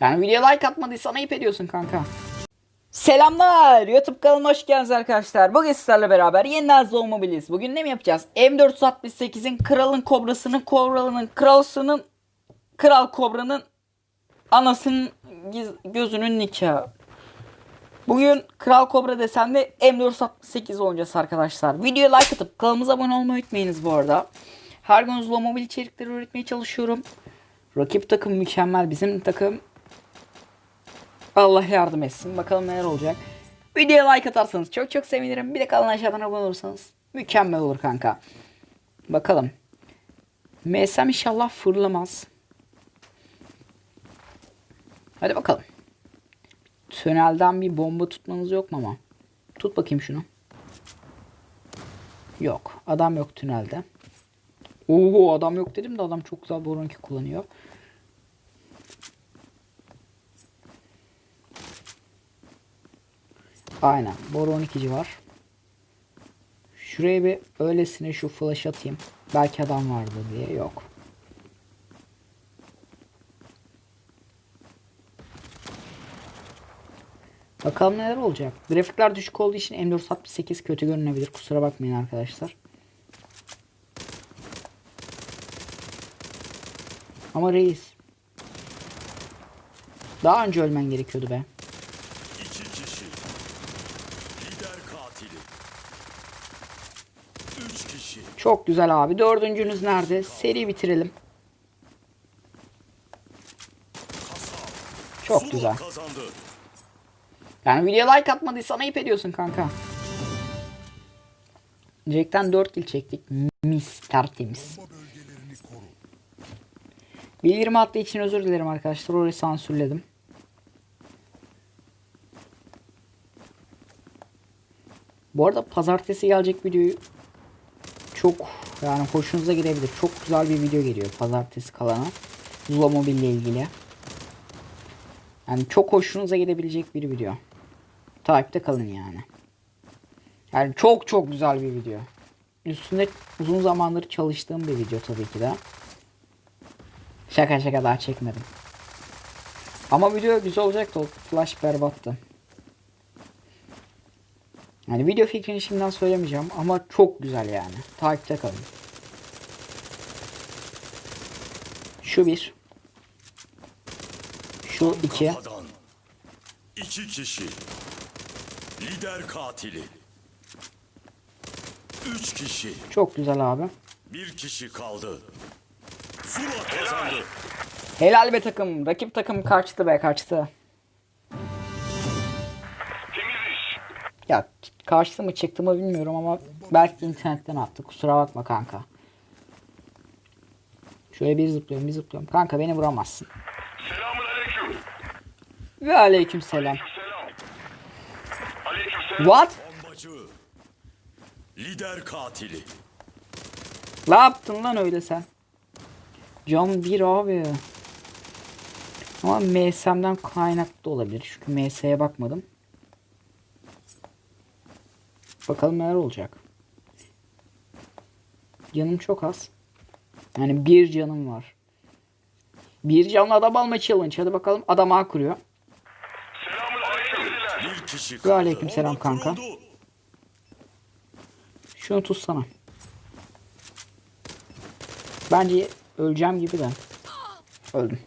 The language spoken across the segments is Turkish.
Yani videoya like atmadıysan ayıp ediyorsun kanka. Selamlar YouTube kanalıma hoş geldiniz arkadaşlar. Bugün sizlerle beraber yeniden Zone Mobile'iz. Bugün ne mi yapacağız? M468'in kralın kobrasının kobralının kralsının kral kobranın anasının gözünün nikahı. Bugün Kral Kobra desenli M468 oynayacağız arkadaşlar. Videoya like atıp kanalımıza abone olmayı unutmayınız bu arada. Her gün Zula mobil içerikleri üretmeye çalışıyorum. Rakip takım mükemmel. Bizim takım Allah yardım etsin. Bakalım neler olacak. Videoya like atarsanız çok çok sevinirim. Bir de kanala aşağıdan abone olursanız mükemmel olur kanka. Bakalım. MSM inşallah fırlamaz. Hadi bakalım. Tünelden bir bomba tutmanız yok mu ama? Tut bakayım şunu. Yok. Adam yok tünelde. Oo adam yok dedim de adam çok güzel boronki kullanıyor. Aynen. Boru 12'ci var. Şuraya bir öylesine şu flash atayım. Belki adam vardı diye. Yok. Bakalım neler olacak. Grafikler düşük olduğu için M468 kötü görünebilir. Kusura bakmayın arkadaşlar. Ama reis. Daha önce ölmen gerekiyordu be. İki kişi. Lider katili. Üç kişi. Çok güzel abi. Dördüncünüz nerede? Seri bitirelim. Çok güzel. Yani videoya like atmadıysan ayıp ediyorsun kanka. Jack'ten 4 kill çektik. Mis tertemiz. Bildirim attığı için özür dilerim arkadaşlar. Orayı sansürledim. Bu arada pazartesi gelecek videoyu çok yani hoşunuza gidebilir. Çok güzel bir video geliyor pazartesi kalana. Zula Mobile ile ilgili. Yani çok hoşunuza gidebilecek bir video. Takipte kalın yani. Yani çok çok güzel bir video. Üstünde uzun zamandır çalıştığım bir video tabii ki de. Şaka şaka daha çekmedim. Ama video güzel olacaktı. Flash berbattı. Yani video fikrini şimdiden söylemeyeceğim ama çok güzel yani. Takipte kalın. Şu bir. Şu iki. Kafadan. İki kişi. Lider katili. Üç kişi. Çok güzel abi. Bir kişi kaldı. Zula kazandı. Helal be takım. Rakip takım kaçtı be kaçtı. Kaçtı mı çıktı mı bilmiyorum ama belki internetten attı. Kusura bakma kanka. Şöyle bir zıplıyorum bir zıplıyorum. Kanka beni vuramazsın. Selamun aleyküm. Ve aleyküm selam. Selam. Aleyküm selam. What? Bombacı. Lider katili. Ne yaptın lan öyle sen? Cam bir abi. Ama MS'mden kaynaklı olabilir. Çünkü MS'ye bakmadım. Bakalım neler olacak. Canım çok az. Yani bir canım var. Bir canlı adam alma challenge. Hadi bakalım adam A kuruyor. Aleyküm. Bir kişi Ve kaldı. aleykümselam Bomba kanka. kuruldu. Şunu tutsana. Bence öleceğim gibi de. Öldüm.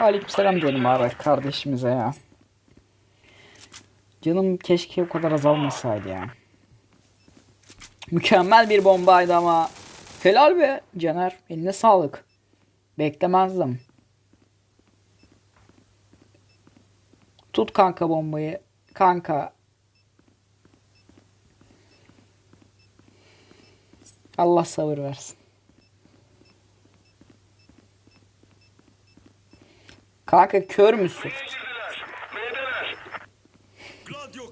Aleykümselam diyelim abi kardeşimize ya. Canım keşke o kadar azalmasaydı ya. Mükemmel bir bombaydı ama. Helal be Caner. Eline sağlık. Beklemezdim. Tut kanka bombayı. Kanka. Allah sabır versin. Kanka kör müsün?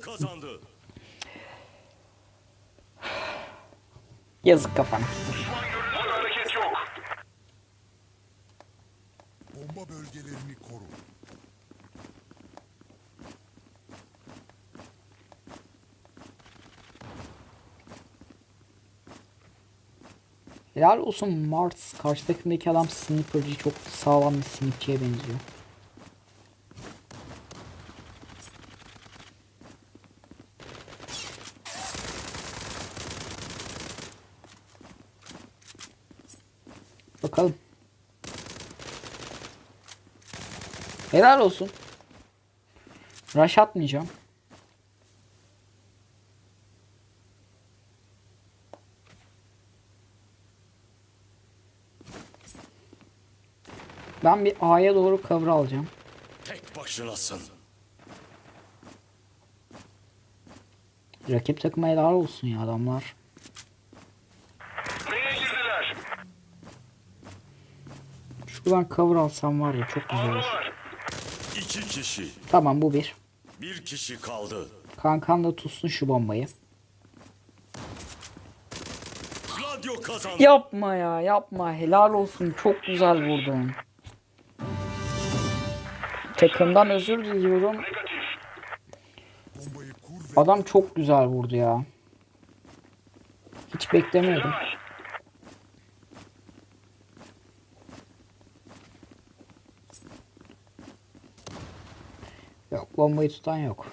Kazandı. Yazık kafana. Hareket yok. Bomba bölgelerini koru. Helal olsun Mars. Karşı takımdaki adam sniperci çok sağlam bir snipçiye benziyor. Bakalım. Helal olsun. Rush atmayacağım. Ben bir A'ya doğru cover alacağım. Tek başınasın. Rakip takıma helal olsun ya adamlar. B'ye girdiler. Şuradan cover alsam var ya çok güzel olur. İki kişi. Tamam bu bir. Bir kişi kaldı. Kankan da tutsun şu bombayı. Gladio kazandı. Yapma ya yapma helal olsun çok güzel vurdun. Takımdan özür diliyorum. Adam çok güzel vurdu ya. Hiç beklemiyordum. Yok bombayı tutan yok.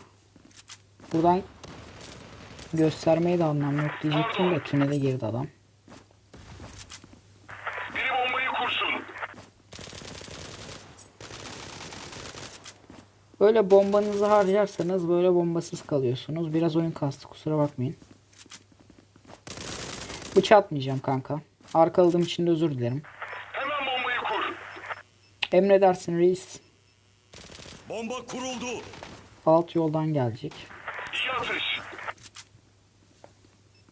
Buradan göstermeye de anlam yok diyecektim de tünele girdi adam. Biri bombayı kursun. Böyle bombanızı harcarsanız böyle bombasız kalıyorsunuz. Biraz oyun kastı kusura bakmayın. Bıçak atmayacağım kanka. Arkaladığım için de özür dilerim. Hemen bombayı kur. Emredersin reis. Bomba kuruldu. Alt yoldan gelecek. İyi atış.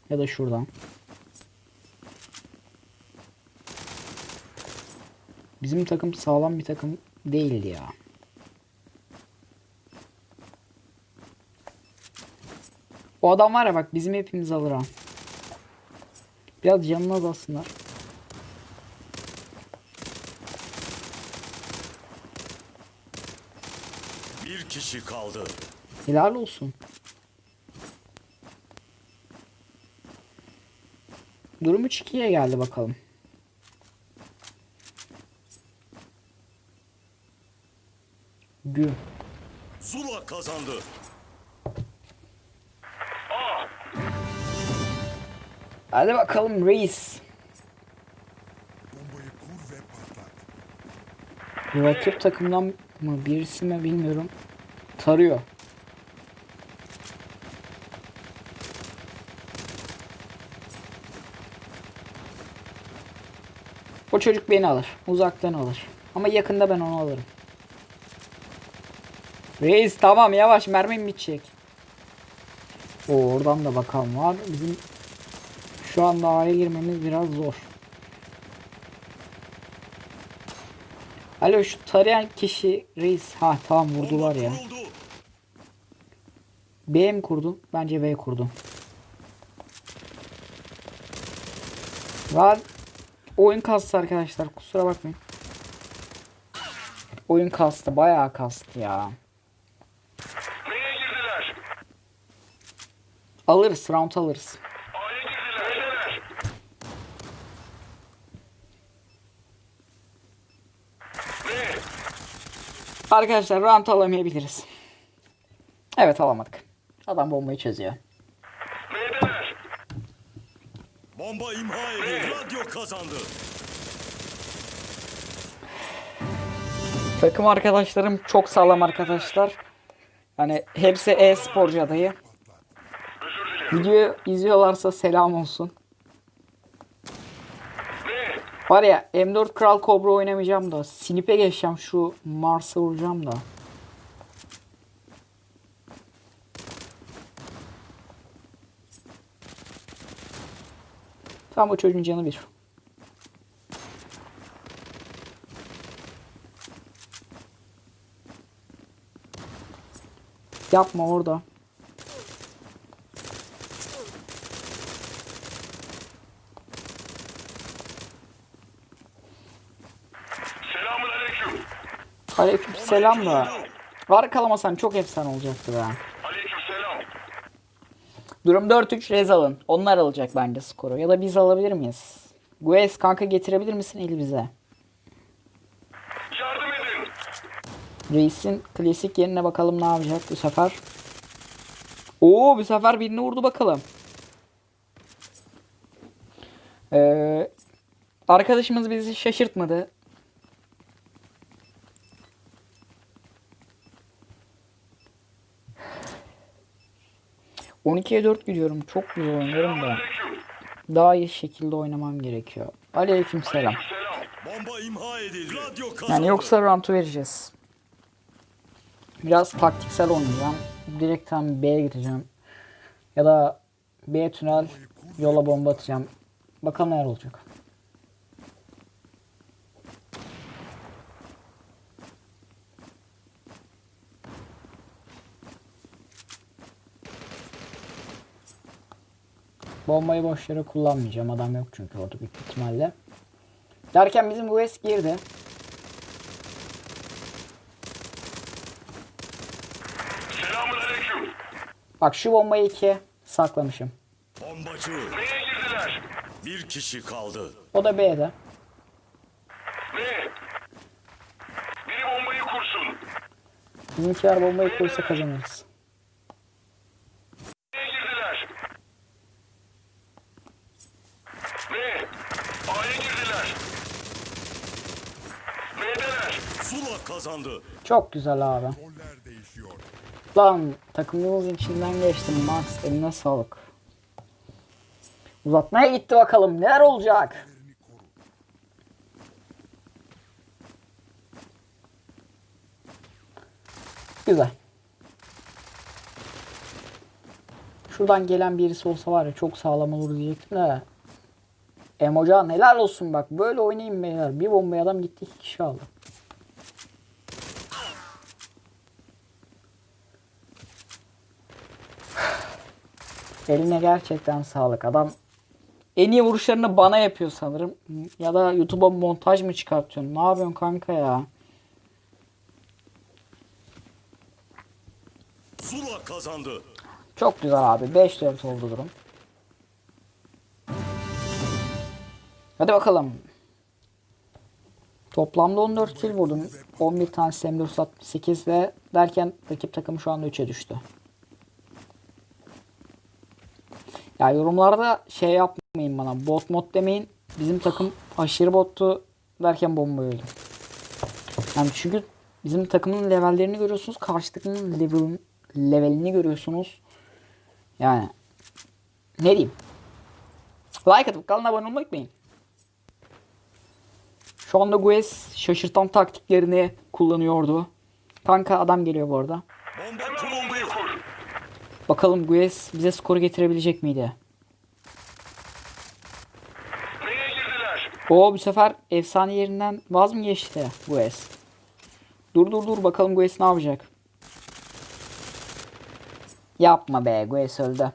Ya da şuradan. Bizim takım sağlam bir takım değildi ya. O adam var ya bak bizim hepimiz alır ha. Biraz canını azalsınlar. Bir kişi kaldı. Helal olsun. Durum 3-2'ye geldi bakalım. Güm. Zula kazandı. A. Hadi bakalım reis. Rakip takımdan mı birisi mi bilmiyorum. Tarıyor. O çocuk beni alır. Uzaktan alır. Ama yakında ben onu alırım. Reis tamam yavaş mermim bitecek. O oradan da bakalım var. Bizim şu anda A'ya girmemiz biraz zor. Alo şu tarayan kişi reis. Ha tamam vurdular ya. kuruldu. B mi kurdun? Bence B kurdum. Var. Oyun kastı arkadaşlar. Kusura bakmayın. Oyun kastı. Bayağı kastı ya. Alırız. Round alırız. Arkadaşlar round alamayabiliriz. Evet alamadık. Adam bombayı çözüyor. B'deler. Bomba imha edildi. Gladio kazandı. Takım arkadaşlarım çok sağlam arkadaşlar. Yani hepsi e-sporcu adayı. Videoyu izliyorlarsa selam olsun. Var ya M4 Kral Cobra oynamayacağım da Snip'e geçeceğim şu Mars'a vuracağım da. Tamam o çocuğun canı bir. Yapma orada. Selamun aleyküm. Selam da. Var kalamasan çok efsane olacaktı be. Durum 4-3 Rez alın. Onlar alacak bence skoru. Ya da biz alabilir miyiz? Guez kanka getirebilir misin el bize? Yardım edin. Reis'in klasik yerine bakalım ne yapacak bu sefer. Oo bu sefer birini vurdu bakalım. Ee, Arkadaşımız bizi şaşırtmadı. ...12'ye 4 gidiyorum. Çok güzel oynuyorum da. Daha iyi şekilde oynamam gerekiyor. Aleyküm selam. Yani yoksa round'u vereceğiz. Biraz taktiksel oynayacağım. Direkt tam B'ye gideceğim. Ya da B tünel yola bomba atacağım. Bakalım neler olacak. Bombayı boş yere kullanmayacağım. Adam yok çünkü orada büyük ihtimalle. Derken bizim West girdi. Selamun aleyküm. Bak şu bombayı ikiye saklamışım. Bombacı. Neye girdiler? Bir kişi kaldı. O da B'de. Ne? Biri bombayı kursun. Bizimkiler bombayı koysa kazanırız. Neye girdiler? Ne? A'ya girdiler. B'deler. Zula kazandı. Çok güzel abi. Roller değişiyor. Lan takımımızın içinden geçtim Max. Eline sağlık. Uzatmaya gitti bakalım. Neler olacak? Güzel. Şuradan gelen birisi olsa var ya çok sağlam olur diyecektim de. Emocan helal olsun bak. Böyle oynayayım beyler. Bir bombaya adam gitti iki kişi aldı. Eline gerçekten sağlık. Adam en iyi vuruşlarını bana yapıyor sanırım. Ya da YouTube'a montaj mı çıkartıyorsun? Ne yapıyorsun kanka ya? Zula kazandı. Çok güzel abi. 5-4 oldu durum. Hadi bakalım. Toplamda 14 kill vurdum. 11 tane M468 ve derken rakip takım şu anda 3'e düştü. Ya yorumlarda şey yapmayın bana. Bot mod demeyin. Bizim takım aşırı bottu derken bomba öldü. Yani çünkü bizim takımın levellerini görüyorsunuz. Karşı takımın level, levelini görüyorsunuz. Yani ne diyeyim? Like atıp kanala abone olmayı unutmayın. Şu anda Guez şaşırtan taktiklerini kullanıyordu. Kanka adam geliyor bu arada. Bomba Hemen kuruldu. bombayı kur. Bakalım Guez bize skoru getirebilecek miydi? O bu sefer efsane yerinden vaz mı geçti Guez? Dur dur dur bakalım Guez ne yapacak? Yapma be Guez öldü.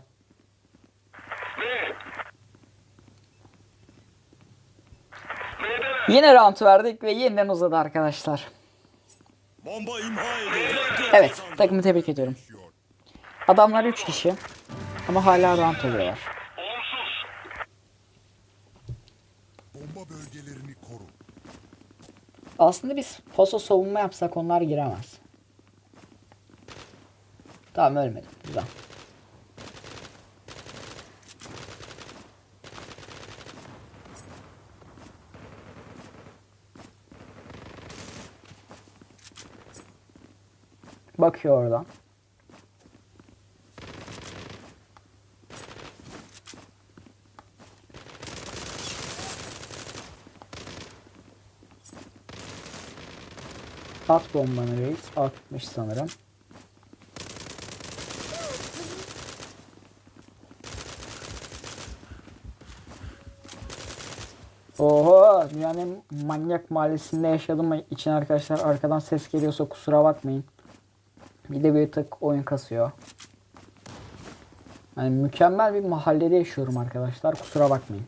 Yine round verdik ve yeniden uzadı arkadaşlar. Evet takımı tebrik ediyorum. Adamlar 3 kişi ama hala round oluyorlar. Olumsuz. Bomba bölgelerini koru. Aslında biz paso savunma yapsak onlar giremez. Tamam ölmedim. Güzel. Bakıyor oradan. At bombanı reis. Atmış sanırım. Oho dünyanın manyak mahallesinde yaşadığım için arkadaşlar arkadan ses geliyorsa kusura bakmayın. Bir de bir tık oyun kasıyor. Yani mükemmel bir mahallede yaşıyorum arkadaşlar kusura bakmayın.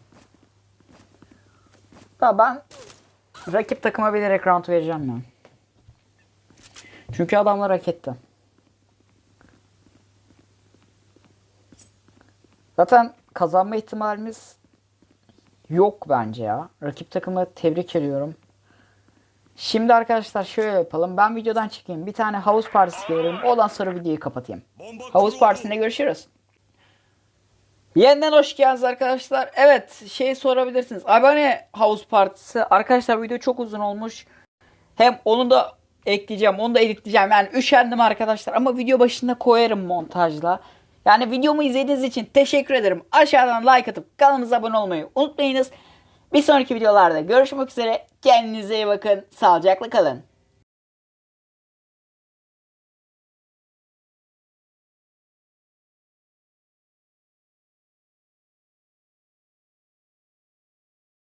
Da ben rakip takıma bilerek round vereceğim ben. Çünkü adamlar hak etti. Zaten kazanma ihtimalimiz yok bence ya. Rakip takımı tebrik ediyorum. Şimdi arkadaşlar şöyle yapalım. Ben videodan çıkayım. Bir tane havuz partisi gelirim. Ondan sonra videoyu kapatayım. Havuz partisinde görüşürüz. Yeniden hoş geldiniz arkadaşlar. Evet şey sorabilirsiniz. Abone House Partisi. Arkadaşlar video çok uzun olmuş. Hem onu da ekleyeceğim. Onu da editleyeceğim. Yani üşendim arkadaşlar. Ama video başında koyarım montajla. Yani videomu izlediğiniz için teşekkür ederim. Aşağıdan like atıp kanalımıza abone olmayı unutmayınız. Bir sonraki videolarda görüşmek üzere. Kendinize iyi bakın. Sağlıcakla kalın.